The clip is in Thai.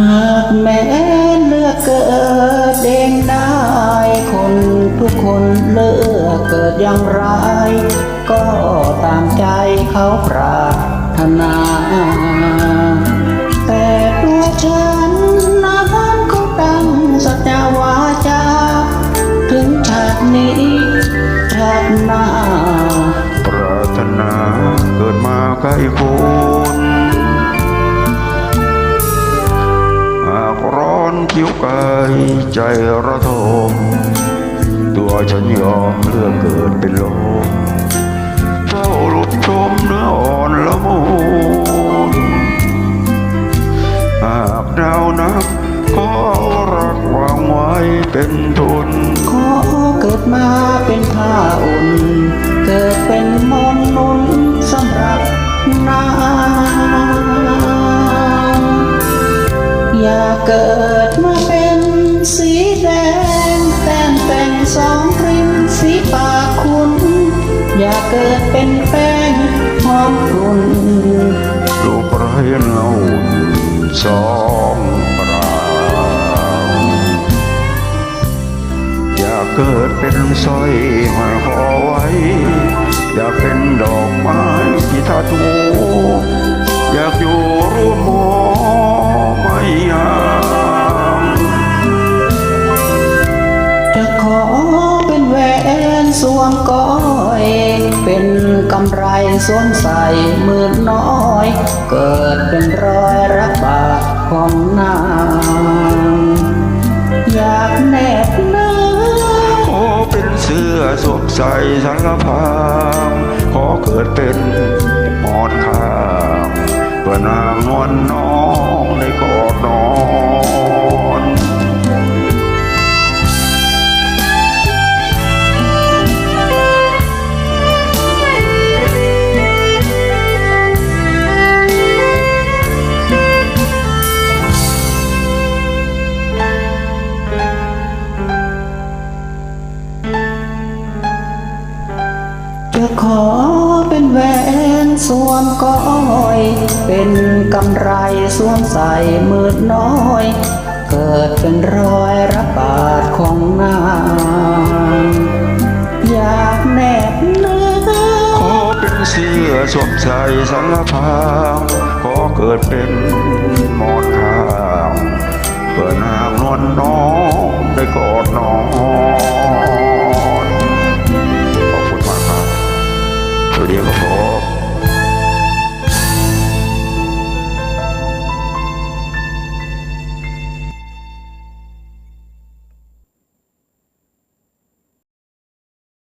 ากแม้เลือกเกิดเองได้ คนทุกคนเลือกเกิดอย่างไร ก็ตามใจเขาปรารถนา แต่ตัวฉันนั้นก็ตั้งสัจวาจา ถึงชาตินี้ชาติหน้า ปรารถนาเกิดมาใกล้คุณ คิ้วกายใจระทม ตัวฉันยอมเลือกเกิดเป็นลมเจ้าลุดชมเนื้ออ่อนละมุนหากดาวนับขอรักวางไว้เป็นทุนขอเกิดมาเป็นผ้าอุ่น เกิดเป็นมนนุนสำหรับนางอ สองริมสีปากคุณ อย่าเกิดเป็นแป้งหอมกลุ่นรูปไรเงาสองปรางอยากเกิดเป็นสร้อยห้อยคอไว้ อยากเป็นดอกไม้ที่ทัดหูอยากอยู่ร่วมหมอไม่ สวมก้อยเป็นกำไรสวมใส่มื่นน้อย เกิดเป็นรอยรักบาทของนางอยากแนบเนื้อขอเป็นเสื้อสวมใส่สารพางขอเกิดเป็นหมอนข้างเพื่อนางนวลน้องในกอดน้อน จะขอเป็นแหวนสวมก้อย เป็นกำไรสวมใส่มืดน้อย เกิดเป็นรอยระบาดของนางอยากแนบเนื้อขอเป็นเสื้อสวมใส่สังพางขอเกิดเป็นหมอนข้างเพื่อนางนวลน้องได้กอดน้อง Yeah.